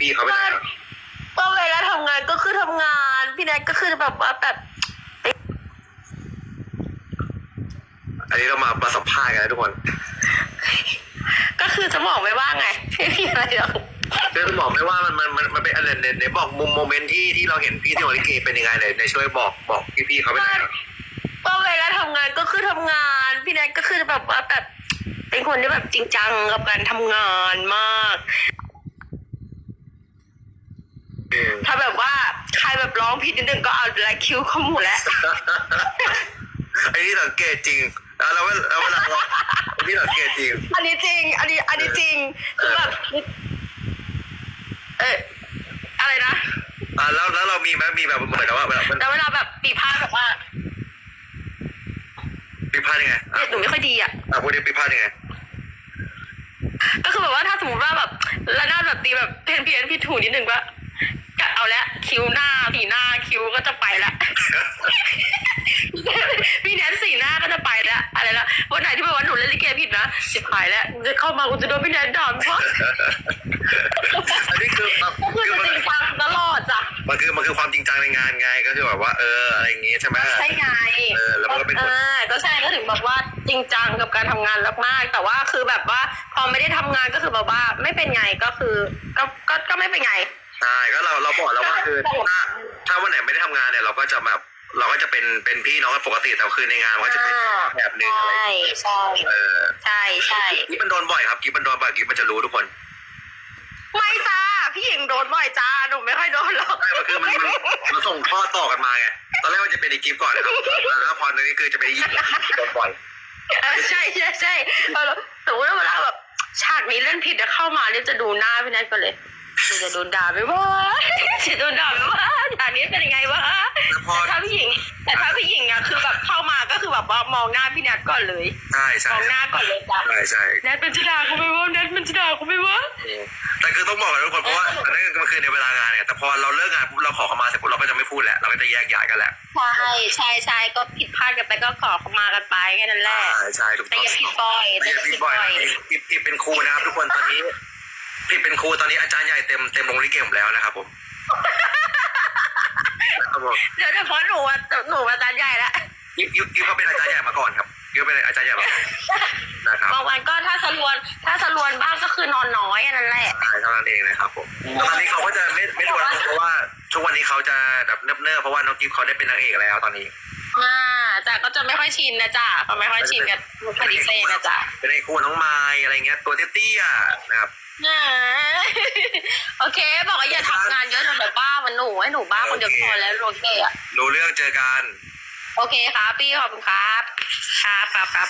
พี่ๆเขาไปไหนอะก็เวลาทำงานก็คือทำงาน พี่แนทก็คือแบบว่าแบบอันนี้เรามามาสัมภาษณ์กันนะทุกคนก็คือจะบอกไม่ว่าไงไม่มีอะไรหรอกเรื่องบอกไม่ว่ามันมันมันมันเป็นอะไรเนี่ยเนี่ยบอกมุมโมเมนต์ที่ที่เราเห็นพี่ที่โอลิเกเป็นยังไงเลยในช่วยบอกบอกพี่ๆเขาไปไหนอะก็เวลาทำงานก็คือทำงาน พี่แนทก็คือแบบว่าแบบเป็นคนที่แบบจริงจังกับการทำงานมาก อืม ถ้าแบบว่าใครแบบร้อง ผิดนิดนึงก็เอาละคิวเขาหมดแล้ว ไอ้นี่สังเกตจริงแล้วแล้วเวลาเวลาเราไอ้นี่สังเกตจริง อันนี้จริง อันนี้ อันนี้จริง คือแบบ เอออะไรนะ อ่าแล้วแล้วเรามีไหมมีแบบเหมือนกับว่าแบบมันแล้วเวลาแบบปีพาดแบบว่าปีพาดยังไงเน็ตหนูไม่ค่อยดีอะ อะพูดดิปีพาดยังไง ก็คือแบบว่าถ้าสมมติว่าแบบระนาดแบบตีแบบเพี้ยนเพี้ยนผิดถูกนิดนึงก็ก็เอาละคิ้วหน้าสีหน้า คิ้วก็จะไปละพี่แนนสีหน้าก็จะไปละอะไรละวันไหนที่แบบว่าหนูเล่นลิเกผิดนะสิบหายแล้วจะเข้ามากูจะโดนพี่แนนด่าเพราะอันนี้คือแบบก็คือคือจะมันจริงจังตลอดจ้ะมันคือมันคือความจริงจังในงานไงก็คือแบบว่า เอออะไรอย่างงี้ใช่ไหมใช่ไงเออแล้วมันก็เป็นคนอ่าก็ใช่ก็ถึงแบบว่าจริงจังกับการทำงานมากๆแต่ว่าคือแบบว่าพอไม่ได้ทำงานก็คือแบบว่าไม่เป็นไงก็คือก็ก็ก็ไม่เป็นไง ใช่ก็เราเราบอกแล้วว่าคือถ้าถ้าวันไหนไม่ได้ทำงานเนี่ยเราก็จะแบบเราก็จะเป็นเป็นพี่น้องกันปกติแต่คือในงานมันก็จะเป็นแบบหนึ่งอะไรอย่างเงี้ยใช่เออใช่ใช่กิ๊บมันโดนบ่อยครับกิ๊บมันโดนบ่อยกิ๊บมันจะรู้ทุกคนไม่จ้าพี่หญิงโดนบ่อยจ้าหนูไม่ค่อยโดนหรอกใช่มันคือมันมันมันส่งทอดต่อกันมาไงตอนแรกมันจะเป็นอีกิ๊บก่อนนะครับแล้วพอตอนนี้คือจะเป็นอีกิ๊บโดนบ่อยเออใช่ใช่ใช่เออสมมติว่าเวลาแบบฉากนี้เล่นผิดจะเข้ามาเนี่ยจะดูหน้าพี่นัทก่อนเลย หนูจะโดนด่าไหมวะจะโดนด่าไหมวะฉากนี้เป็นยังไงวะแล้วพอแต่ถ้าพี่หญิง แต่ถ้าพี่หญิงอะคือแบบเข้ามาก็คือแบบว่ามองหน้าพี่นัทก่อนเลยใช่มใช่องหน้าก่อนเลยจ้ะใช่ใช่นัทเป็นจะด่ากูไหมวะนัทเป็นจะด่ากูไหมวะแต่คือต้องบอกกันทุกคนเพราะว่าอันนั้นมันคือในเวลางานเนี่ยแต่พอเราเลิกงานปุ๊บเราขอเข้ามาเสร็จปุ๊บเราก็จะไม่พูดแล้วเราก็จะแยกย้ายกันแหละใช่ใช่ใช่ก็ผิดพลาดกันไปก็ขอเข้ามากันไปแค่นั้นแหละใช่ใช่ถูกแต่ต้องอย่าผิดบ่อยแต่ไม่อย่าใช่ผิพี่ดบบ่ออยย พี่พี่เป็นครูนะครับทุกคนตอนนี้ พี่เป็นครูตอนนี้อาจารย์ใหญ่เต็มเต็มโรงเรียนเกมแล้วนะครับผมครับผมเดี๋ยวเฉพาะหนูอะหนูอาจารย์ใหญ่ละยิบยิบยิบเขาเป็นอาจารย์ใหญ่มาก่อนครับยิบเป็นอาจารย์ใหญ่มาก่อนนะครับบางวันก็ถ้าสลวน ถ้าสลวนบ้างก็คือนอนน้อยอันนั้นแหละใช่เท่านั้นเองนะครับผมแล้วตอนนี้เขาก็จะไม่ไม่รวนเพราะว่าทุกวันนี้เขาจะแบบเนิบเนิบๆเพราะว่าน้องกิฟเขาได้เป็นนางเอกแล้วตอนนี้ อ่าแต่ก็จะไม่ค่อยชินนะจ๊ะก็ไม่ค่อยชินกับลูกคาดิเซ่นะจ๊ะเป็นไอ้ครูน้องไม้อะไรเงี้ยตัวเตี้ยๆนะครับอ่าโอเค บอกว่าอย่าทำงานเยอะจนแบบบ้ามันหนูให้หนูบ้าคนเดียวพอแล้วโอเคอะรู้เรื่องเจอกัน โอเคครับพี่ขอบคุณครับ ครับครับครับ